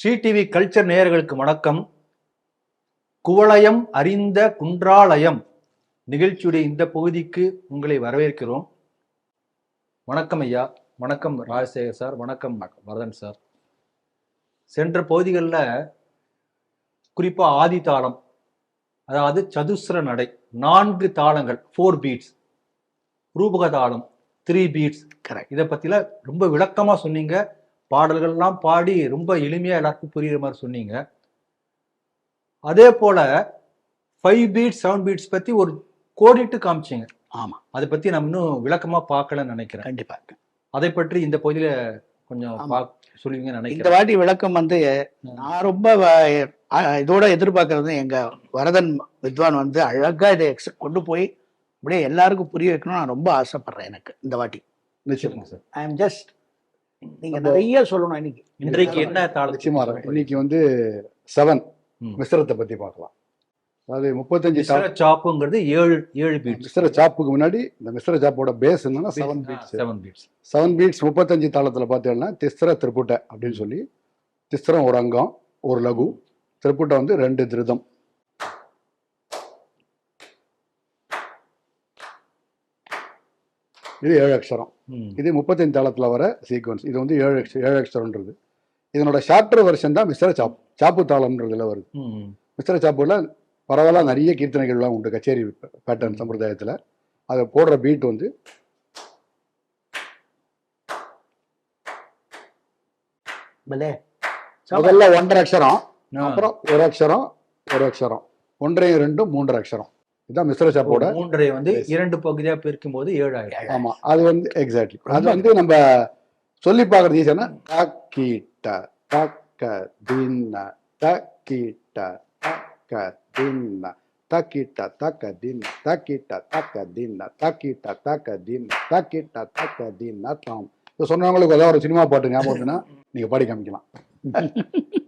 TV culture நேயர்களுக்கு வணக்கம். குவளயம் அறிந்த குன்றாலயம் நிகழ்ச்சியுடைய இந்த பகுதிக்கு உங்களை வரவேற்கிறோம். வணக்கம் ஐயா. வணக்கம் ராஜசேகர் சார். வணக்கம் வரதன் சார். சென்ற பகுதிகளில் குறிப்பாக ஆதி தாளம் அதாவது சதுஸ்ர நடை நான்கு தாளங்கள் ஃபோர் பீட்ஸ் ரூபக தாளம் த்ரீ பீட்ஸ் கரெக்ட் இதை பற்றிலாம் ரொம்ப விளக்கமாக சொன்னீங்க. பாடல்கள்லாம் பாடி ரொம்ப எளிமையாக எல்லாருக்கும் புரியுற மாதிரி சொன்னீங்க. அதே போல ஃபைவ் பீட்ஸ் செவன் பீட்ஸ் பற்றி ஒரு கோடிட்டு காமிச்சிங்க. ஆமா. அதை பற்றி நம்ம இன்னும் விளக்கமாக பார்க்கலன்னு நினைக்கிறேன். கண்டிப்பா. அதை பற்றி இந்த பகுதியில கொஞ்சம். பா- சொல்லுவீங்கன்னு இந்த நினைக்கிறேன். வாட்டி விளக்கம் வந்து நான் ரொம்ப இதோட எதிர்பார்க்கறது எங்க வரதன் வித்வான் வந்து அழகா இதை கொண்டு போய் அப்படியே எல்லாருக்கும் புரிய வைக்கணும்னு நான் ரொம்ப ஆசைப்படுறேன் எனக்கு இந்த வாட்டி. சொல்லுங்க சார். ஐ எம் ஜஸ்ட் நீங்க நிறைய சொல்லணும் இன்னைக்கு. இன்றைக்கு என்ன நிச்சயமா. இன்னைக்கு வந்து செவன். மிஸ்ரத்தை பத்தி பார்க்கலாம். அதாவது முப்பத்தஞ்சு சாப்புங்கிறது ஏழு ஏழு பீட்ஸ் மிஸ்ர சாப்புக்கு முன்னாடி இந்த மிஸ்ர சாப்போட பேஸ் என்னன்னா seven beats seven beats seven beats முப்பத்தஞ்சு தாளத்துல பார்த்தீங்கன்னா திஸ்ர திருப்புட்டை அப்படின்னு சொல்லி திஸ்ரம் ஒரு அங்கம் ஒரு லகு. திருப்புட்டை வந்து ரெண்டு திருதம் இது ஏழு அக்ஷரம். இது முப்பத்தஞ்சு தாளத்துல வர சீக்வன்ஸ் இது வந்து ஏழு ஏழு அக்ஷரம்ன்றது. இதனோட ஷார்ட்டர் வெர்ஷன் தான் மிஸ்ர சாப் சாப்பு தாளம்ன்றதுல வருது. மிஸ்ர சாப்புல பரவாயில்ல நிறைய கீர்த்தனைகள்லாம் உண்டு கச்சேரி பேட்டர்ன் சம்பிரதாயத்துல. அதை போடுற பீட் வந்து முதல்ல ஒன்றரை அக்ஷரம் அப்புறம் ஒரு அக்ஷரம் ஒரு அக்ஷரம். ஒன்றையும் ரெண்டும் மூன்றரை அக்ஷரம். இதுதான் மிஸ்ர சாப்போட மூன்றை வந்து. இரண்டு பகுதியா பிரிக்கும் போது ஏழு ஆயிடும் ஆமா அது வந்து எக்ஸாக்ட்லி அது வந்து நம்ம சொல்லி பார்க்கறது ஈஸியான தக்கீட்ட தக்க தின்ன தக்கீட்ட தக்க தின்ன தக்கிட்ட தக்க தின்ன தக்கிட்ட தக்க தின்ன தக்கிட்ட தக்க தின்ன தக்கிட்ட தக்க தின்ன தாம். இது சொன்னவங்களுக்கு ஏதாவது ஒரு சினிமா பாட்டு ஞாபகம் வருதுன்னா நீங்க பாடி காமிக்கலாம்.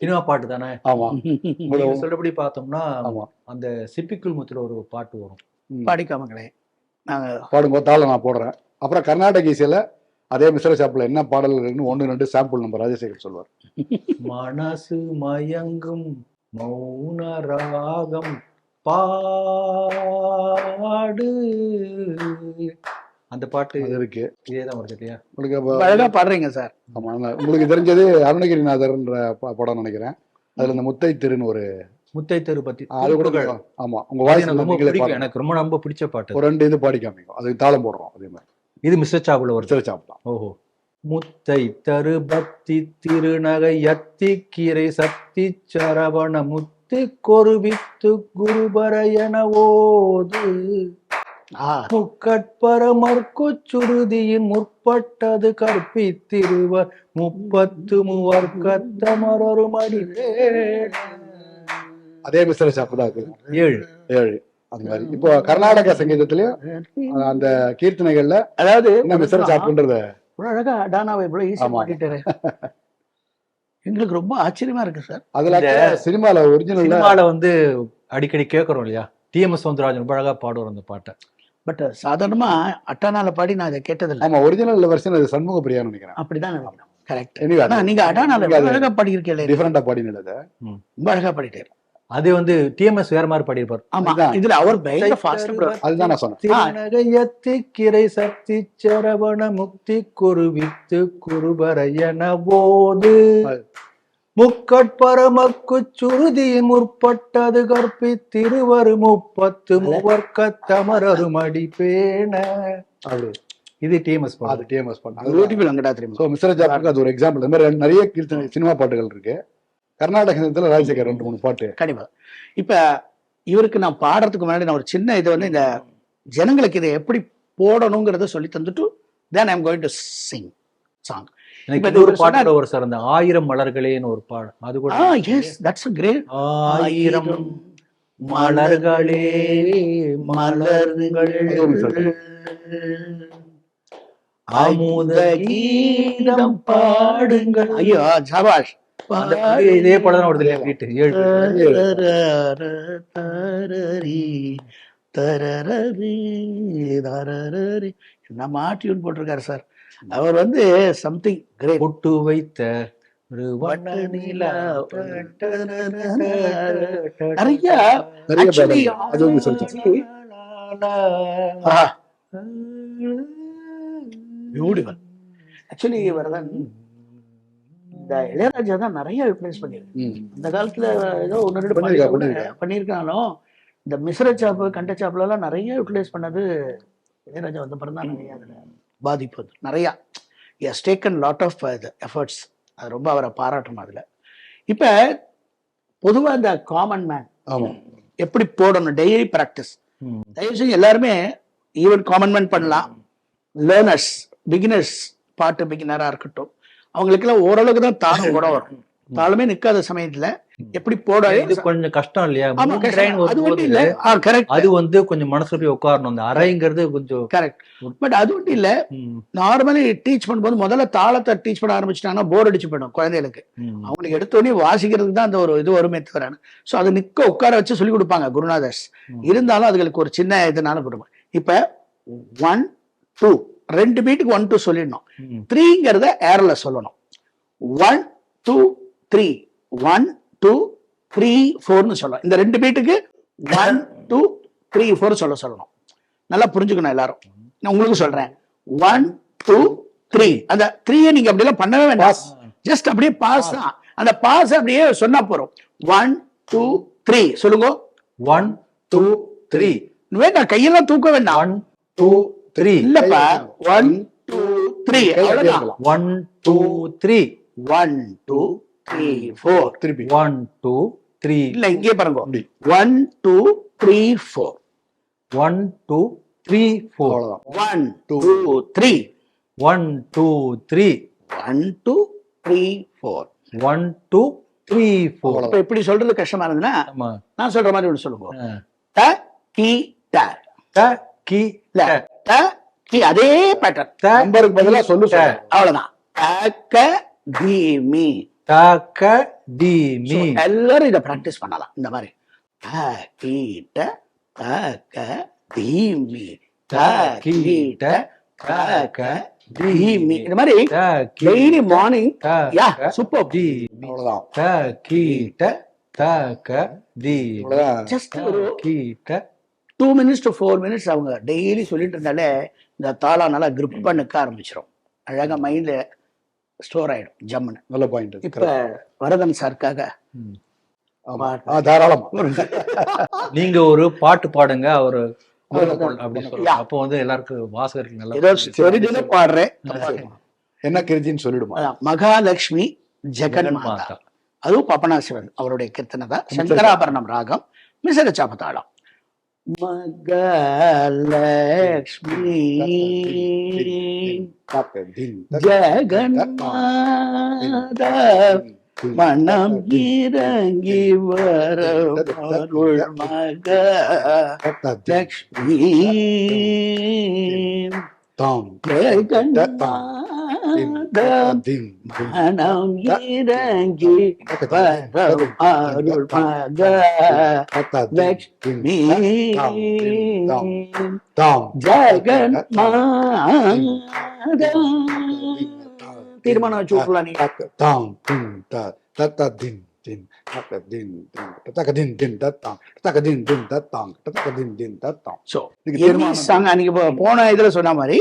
சினிமா பாட்டு தானே? ஆமா. நீங்க சொல்றபடி பார்த்தோம்னா அந்த சிப்பிக்குள் முத்துல ஒரு பாட்டு வரும். பாடிக்காமங்களே. நாங்க பாடுங்க தாள நான் போடுறேன். அப்புறம் கர்நாடக இசையில அதே மிஸ்ர சாப்பில் என்ன பாடல்கள்னு ஒன்று ரெண்டு சாம்பிள் நம்ம ராஜசேகர் சொல்வார். மனசு மயங்கும் மௌன ராகம் பாடு. அந்த பாட்டு இருக்கு. வருது இல்லையா உங்களுக்கு பாடுறீங்க சார். ஆமா, நான் உங்களுக்கு தெரிஞ்சது அருணகிரிநாதர்ன்ற படம் நினைக்கிறேன். அதுல இந்த முத்தை திருன்னு ஒரு முத்தை தெரு பத்தி அது கூட. ஆமா. உங்க வாய்ஸ் எனக்கு ரொம்ப பிடிக்கும். எனக்கு ரொம்ப ரொம்ப பிடிச்ச பாட்டு ஒரு ரெண்டு இது பாடி காமிக்கும். அதுக்கு தாளம் போடுறோம் அதே மாதிரி. இது மிஸ்டர் சாகுல வருது. மிஸ்ர சாப் தான். ஓஹோ. முத்தை தரு பக்தி திருநகை யத்தி கீரை சக்தி சரவண முத்தி கொருவித்து குருபரையன ஓது. ஆ முக்கட்பரமர்க்கு சுருதியின் முற்பட்டது கற்பித்திருவர். முப்பத்து முவர்க்கத்தமரொரு அதே மிஸ்ர சாப் தான் இருக்கு ஏழு. ஏழு. அந்த மாதிரி. இப்போ கர்நாடக சங்கீதத்திலயும் அந்த கீர்த்தனைகள்ல அதாவது சாப்புன்றத இவ்வளவு அழகா அடானாவை இவ்வளவு ஈஸியா ஆமா. பாடிட்டாரு எங்களுக்கு ரொம்ப ஆச்சரியமா இருக்கு சார். அதுல சினிமால ஒரிஜினல்ல சினிமால வந்து அடிக்கடி கேட்கறோம் இல்லையா? டிஎம்எஸ் சவுந்தரராஜன் ரொம்ப அழகா பாடுவார் அந்த பாட்டை. பட் சாதாரணமா அட்டானால பாடி நான் இதை கேட்டதில்லை. ஆமா ஒரிஜினல் வெர்ஷன் அது சண்முக பிரியான்னு நினைக்கிறேன். அப்படிதான் நினைக்கிறேன். கரெக்ட் நீங்க அடானால அது அழகா பாடியிருக்கீங்களே. டிஃபரெண்டா பாடினது ரொம்ப அழகா பாடிட்டாரு அது வந்து டிஎம்எஸ் வேற மாதிரி பாடியிருப்பார். ஆமா. இதுல அவர் பயங்கர ஃபாஸ்ட் அதுதான் நான் சொன்னேன். கிரை சக்தி சரவண முக்தி குருவித்து குருபரையன போது. அது. முக்கட்பரமக்கு சுருதியின் முற்பட்டது கற்பி திருவரு முப்பத்து மூவர்க்க தமரரு மடி பேண. அப்படி இது டிஎம்எஸ் அது டிஎம்எஸ் தெரியுமா ஸோ மிஸ்ர ஜாப்புக்கு அது ஒரு எக்ஸாம்பிள் இந்த மாதிரி நிறைய கீர்த்தனை சினிமா பாட்டுகள் இருக்கு. கர்நாடக சங்கீதத்துல ராஜசேகர் ரெண்டு மூணு பாட்டு. கண்டிப்பா. இப்ப இவருக்கு நான் பாடுறதுக்கு முன்னாடி நான் ஒரு சின்ன இது வந்து இந்த ஜனங்களுக்கு இதை எப்படி போடணுங்கிறத சொல்லி தந்துட்டு then I'm going to sing song எனக்கு ஒரு சொன்னார். ஒரு சார் அந்த ஆயிரம் மலர்களேன்னு ஒரு பாடம் அது கூட எஸ் தட்ஸ் கிரேட் ஆயிரம் மலர்களே மலர்கள். அமுத கீதம் பாடுங்கள். ஐயோ சபாஷ். இதே படம் வருது இல்லையா வீட்டு ஏழு. நம்ம டியூன் போட்டிருக்காரு சார். அவர் வந்து சம்திங் கிரேட் பொட்டு வைத்த. நிறைய. ஆக்சுவலி வரதன் இந்த இளையராஜா தான் நிறைய ரிப்ளேஸ் பண்ணிருக்கு ம். அந்த காலத்துல ஏதோ ஒன்று ரெண்டு. பண்ணியிருக்காலும் இந்த மிஸ்ர சாப்பு கண்ட சாப்புல எல்லாம் நிறைய யூட்டிலைஸ் பண்ணது இளையராஜா வந்த பிறகு தான் நிறைய அதுல பாதிப்பு வந்து நிறையா has taken lot of efforts அது ரொம்ப அவரை பாராட்டணும் அதுல. இப்ப பொதுவா இந்த காமன் மேன் எப்படி போடணும்? டெய்லி ப்ராக்டிஸ் ம். தயவு செஞ்சு எல்லாருமே ஈவன் காமன் மேன் பண்ணலாம். லேர்னர்ஸ் பிகினர்ஸ் பாட்டு பிகினரா இருக்கட்டும். அவங்களுக்கெல்லாம் ஓரளவுக்கு தான் தாளம் கூட வரும். தாளமே நிக்காத சமயத்துல எப்படி போட இது கொஞ்சம் கஷ்டம் இல்லையா? அது வரும்போது ஒன்றும் இல்ல. கரெக்ட் அது வந்து கொஞ்சம் மனசுல போய் உட்காரணும். அந்த அறைங்கிறது கொஞ்சம் கரெக்ட் பட் அது ஒன்றும் இல்ல. நார்மலி டீச் பண்ணும்போது முதல்ல தாளத்தை டீச் பண்ண ஆரம்பிச்சிட்டாங்கன்னா போர் அடிச்சு போயிடும் குழந்தைகளுக்கு. அவங்களுக்கு எடுத்தோடனே வாசிக்கிறதுக்கு தான் அந்த ஒரு இது வருமே தவிர. ஸோ அதை நிக்க உட்கார வச்சு சொல்லி கொடுப்பாங்க குருநாதர்ஸ். இருந்தாலும் அதுகளுக்கு ஒரு சின்ன இதனால கொடுப்பாங்க இப்ப ஒன் டூ ரெண்டு பீட்டுக்கு ஒன் டூ சொல்லிடணும். த்ரீங்கிறத ஏர்ல சொல்லணும். One two three one two three ஃபோர்னு சொல்லணும். இந்த ரெண்டு பீட்டுக்கு ஒன் டூ த்ரீ ஃபோர் சொல்ல சொல்லணும். நல்லா புரிஞ்சுக்கணும் எல்லாரும். நான் உங்களுக்கு சொல்றேன். ஒன் டூ த்ரீ அந்த த்ரீயை நீங்க அப்படியெல்லாம் பண்ணவே வேண்டாம். ஜஸ்ட் அப்படியே பாஸ் தான். அந்த பாஸ் அப்படியே சொன்னா போறோம். ஒன் டூ த்ரீ சொல்லுங்க. ஒன் டூ த்ரீ வேண்டாம் கையெல்லாம் தூக்க வேண்டாம். ஒன் டூ த்ரீ இல்லப்பா. One two three. One two three one two three four திருப்பி. ஒன் டூ த்ரீ இல்ல இங்கே பாருங்க. One two three four one two three four one two. Three one two three one two three four one two three four இப்ப எப்படி சொல்றது கஷ்டமா இருந்ததுன்னா நான் சொல்ற மாதிரி ஒன்று சொல்லுங்க. ட கி ட. த கி இல்ல ட கி அதே பேட்டர்ன் த நம்பருக்கு பதிலா சொல்லு அவ்வளவுதான். ட க தி மீ. த க டி மீ எல்லாரும் இதை பிராக்டிஸ் பண்ணலாம். இந்த மாதிரி. த கி ட த க தி மீ த கி த க தி மீ இந்த மாதிரி த கி டெய்லி மார்னிங் த யா க சூப்பர் டி அவ்வளவுதான். த கி ட த க டி அவ்வளவுதான். ஜஸ்ட் ஒரு கி ட மினிட்ஸ் டு ஃபோர் மினிட்ஸ் அவங்க டெய்லி சொல்லிட்டு இருந்தாலே இந்த தாளம் நல்லா grip நிற்க ஆரம்பிச்சிடும் அழகா மைண்ட்ல ஸ்டோர் ஆயிடும் ஜம்முன்னு. நல்ல பாயிண்ட் இப்ப வரதன் சார்க்காக தாராளமா. நீங்க ஒரு பாட்டு பாடுங்க அவரு அப்போ வந்து எல்லாருக்கும் வாசகருக்கு நல்லா தெரிஞ்சுன்னு பாடுறேன். என்ன கிருஜின்னு சொல்லிடுமா? மகாலட்சுமி ஜெகன் மாதா. அதுவும் பப்பனாசிவன் அவருடைய கீர்த்தனை தான். சங்கராபரணம் ராகம் மிசக சாபத்தாளம் மகாலட்சுமி ஜெகன்மாதா மனம் இறங்கி வர அருள் மக லக்ஷ்மி தாம் ஜெகன்மாதா மனம் இறங்கி அருள் லக்ஷ்மி ஜெகன்மாதா தீர்மானம் வச்சு விட்டுலாம் நீ தாம் தின் தத்த தின் தின் தக்க தின் தின் தக்க தின் தின் தத்தாம் தக்க தின் தின் தத்தாம். தக்க தின் தின் தத்தாம் சோ சாங் அன்னைக்கு போ- போன இதுல சொன்ன மாதிரி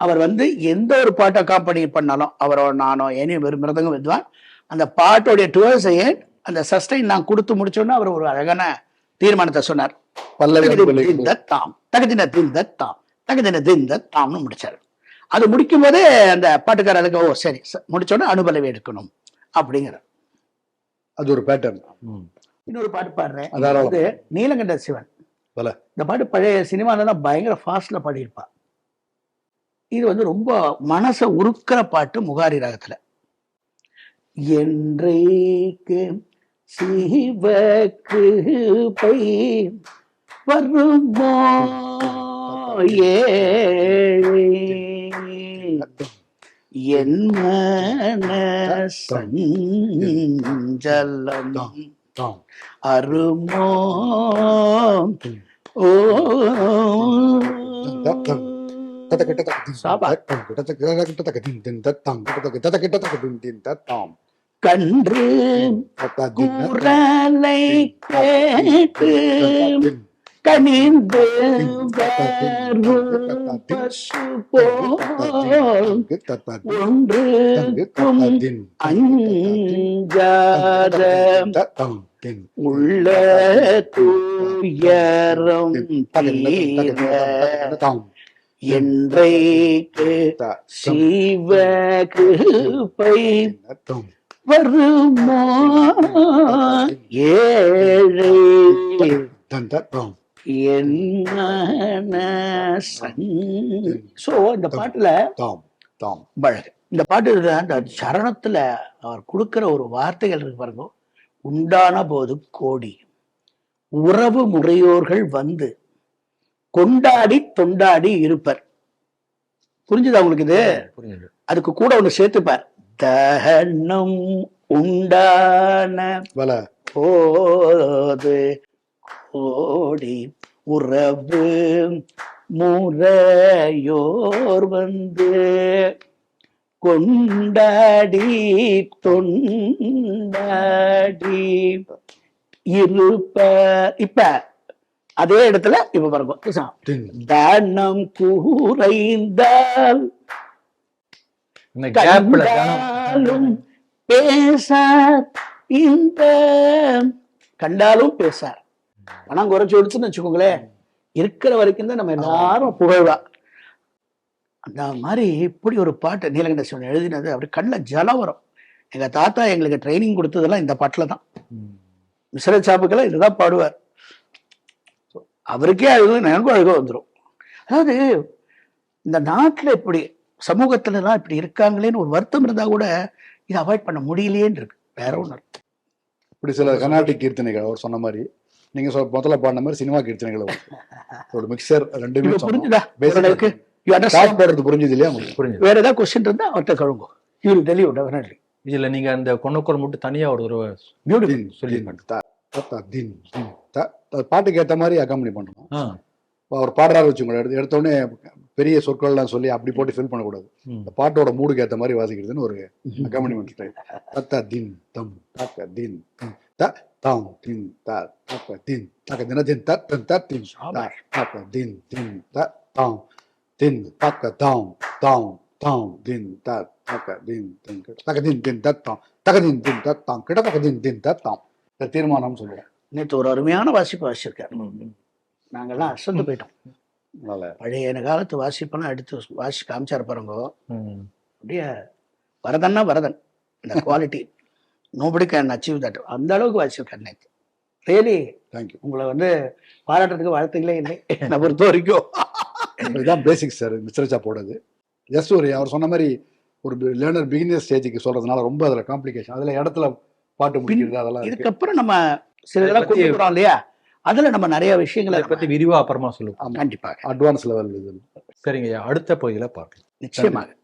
அவர் வந்து எந்த ஒரு பாட்டை காம்பனி பண்ணாலும் அவரோ நானோ எனி ஒரு மிருதங்க வித்வான். அந்த பாட்டோடைய டுவர்ஸ் அந்த சஸ்டைன் நான் கொடுத்து முடிச்சோன்னா அவர் ஒரு அழகான தீர்மானத்தை சொன்னார். தத்தாம் தகதின தின் தத்தாம் தகதின தின் தத்தாம்னு முடிச்சாரு. அது முடிக்கும் போதே அந்த பாட்டுக்காரருக்கு ஓ சரி முடிச்சோடனே அனுபலவி எடுக்கணும் அப்படிங்கிற அது ஒரு பேட்டர்ன். இன்னொரு பாட்டு பாடுறேன். தாராளம். அது நீலகண்ட சிவன். இந்த பாட்டு பழைய சினிமால தான் பயங்கர ஃபாஸ்ட்ல பாடியிருப்பா. இது வந்து ரொம்ப மனசை உருக்கிற பாட்டு முகாரி ராகத்துல. என்றைக்கு சிவ கிருபை வருமோ? என் மனசஞ்சலம் தாம் அருமோ? ஓ தத்தாம் கன்று குரலை கேட்டு கனிந்து பசு போல் தத்தா ஒன்று தத்தா தின் அஞ்சாத உள்ள தூயரம் தீர தாம் என்றைக்கு சிவ கிருபை தம் வருமோ ஏழை தந்தம் என்ன சோ இந்த பாட்டுல தாம் தாம். பழகு இந்த பாட்டு அந்த சரணத்துல அவர் கொடுக்கிற ஒரு வார்த்தைகள் இருக்கு பாருங்க. உண்டான போது கோடி. உறவு முறையோர்கள் வந்து கொண்டாடி தொண்டாடி இருப்பர். புரிஞ்சுதா உங்களுக்கு இது? அதுக்கு கூட ஒண்ணு சேர்த்துப்பார். தகனம் உண்டான வல போது கோடி உறவு முறையோர் வந்து கொண்டாடி தொண்டாடி இருப்ப இப்ப அதே இடத்துல இப்ப பாருங்க தின் தானம் கண்டாலும் பேசார் இந்த கண்டாலும் பேசார். பணம் குறைச்சு எடுத்துன்னு வச்சுக்கோங்களேன். இருக்கிற வரைக்கும் தான் நம்ம எல்லாரும் புகழ்வா. அந்த மாதிரி இப்படி ஒரு பாட்டு நீலகண்ட சிவன் எழுதினது அப்படி கண்ணில் ஜலம் வரும். எங்க தாத்தா எங்களுக்கு ட்ரைனிங் கொடுத்ததெல்லாம் இந்த பாட்டுல தான் மிஸ்ர சாப்புக்கெல்லாம் இதுதான் பாடுவார். அவருக்கே அழுகு எனக்கும் அழுக வந்துடும் அதாவது இந்த நாட்டுல இப்படி சமூகத்துல எல்லாம் இப்படி இருக்காங்களேன்னு ஒரு வருத்தம் இருந்தா கூட இதை அவாய்ட் பண்ண முடியலையேன்னு இருக்கு. வேற ஒண்ணு இப்படி சில கர்நாடிக் கீர்த்தனைகள் அவர் சொன்ன மாதிரி நீங்க சொ- முதல்ல பாடின மாதிரி சினிமா கீர்த்தனைகள். ஒரு மிக்சர் ரெண்டுமே. புரிஞ்சுதா? பண்றது புரிஞ்சது. இல்லையா உங்களுக்கு? புரிஞ்சுது. வேற ஏதாவது கொஸ்டின் இருந்தா அவர்கிட்ட கழுவுங்க. யூ வில் டெலி டெஃபினெட்லி இதுல நீங்க அந்த கொன்னக்குரல் மட்டும் தனியா ஒரு தடவை பியூட்டிஃபுல் தின், சொல்லி பாட்டுக்கு ஏத்த மாதிரி அக்காம்பனி பண்ணணும் அவர் பாடுறாரு வச்சுக்கோங்க எடுத்த எடுத்த உடனே பெரிய சொற்கள்லாம் சொல்லி அப்படி போட்டு ஃபில் பண்ணக்கூடாது. இந்த பாட்டோட மூடுக்கு ஏத்த மாதிரி வாசிக்கிறதுன்னு ஒரு அக்காம்பனிமெண்ட் டைப் தத்த தின் தம் தக்க தின் த தாம் தின் த தக்க தின் தக்க தின தின் த தன் த தின். தக்க தின் தின் த தாம் தின் தக்க தாம் தாம் தாம் தின் த தக்க தின் தின் தக்க தின் தின் த தாம் தக்க தின் தின் த தாம் கிட்ட தக்க தின் தின் த தாம் இந்த தீர்மானம் சொல்லுவேன் நேற்று ஒரு அருமையான வாசிப்பு வாசிச்சிருக்காரு. நாங்கெல்லாம் அசந்து போயிட்டோம். பழைய காலத்து வாசிப்பெல்லாம் எடுத்து வாசி காமிச்சாரு பாருங்க. அப்படியே வரதன்னா வரதன். இந்த quality nobody can achieve that அந்த அளவுக்கு வாசிச்சிருக்காரு நேற்று ரியலி தேங்க்யூ உங்களை வந்து பாராட்டுறதுக்கு வாழ்த்துக்களே இல்லை. என்னை பொறுத்த வரைக்கும் இதுதான் பேசிக் சார் மிஸ்டர் போடுறது ஜஸ்ட் ஒரு அவர் சொன்ன மாதிரி ஒரு லேர்னர் பிகினர் ஸ்டேஜுக்கு சொல்றதுனால ரொம்ப அதுல காம்ப்ளிகேஷன் அதுல இடத்துல பாட்டு முடிக்கிறது அதெல்லாம் இதுக்கப்புறம் நம்ம சில இதெல்லாம் போறோம் இல்லையா அதுல நம்ம நிறைய விஷயங்களை பத்தி விரிவா அப்புறமா சொல்லுவோம். கண்டிப்பாக. அட்வான்ஸ் லெவல் சரிங்க அடுத்த பகுதியில பார்க்கலாம். நிச்சயமாக.